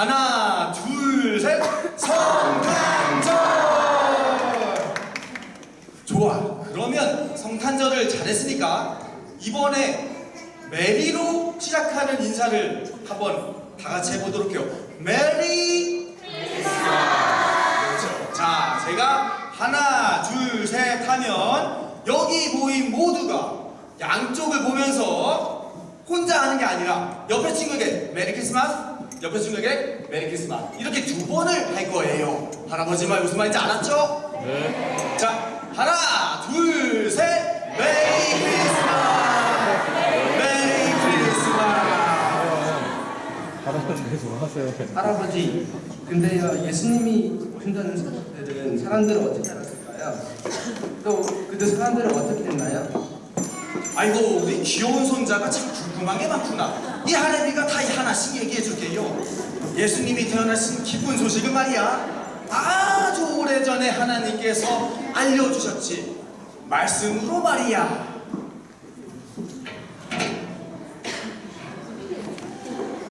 하나, 둘, 셋. 성탄절! 좋아. 그러면 성탄절을 잘했으니까 이번에 메리로 시작하는 인사를 한번 다 같이 해보도록 해요. 메리 그렇죠. 자, 제가 하나, 둘, 셋 하면 여기 모인 모두가 양쪽을 보면서 혼자 하는 게 아니라 옆에 친구에게 메리 크리스마스, 옆에 친구에게 메리 크리스마스 이렇게 두 번을 할 거예요. 할아버지 말 무슨 말인지 알았죠? 네. 자, 하나, 둘, 셋, 메리 크리스마스, 메리 크리스마스. 할아버지. 할아버지, 근데요 예수님이 오신다는 사람들은 사람들은 어떻게 알았을까요? 또 그들 사람들은 어떻게 됐나요? 아이고 우리 귀여운 손자가 참 궁금한 게 많구나. 이 할애비가 다 하나씩 얘기해 줄게요. 예수님이 태어나신 기쁜 소식은 말이야. 아주 오래전에 하나님께서 알려주셨지. 말씀으로 말이야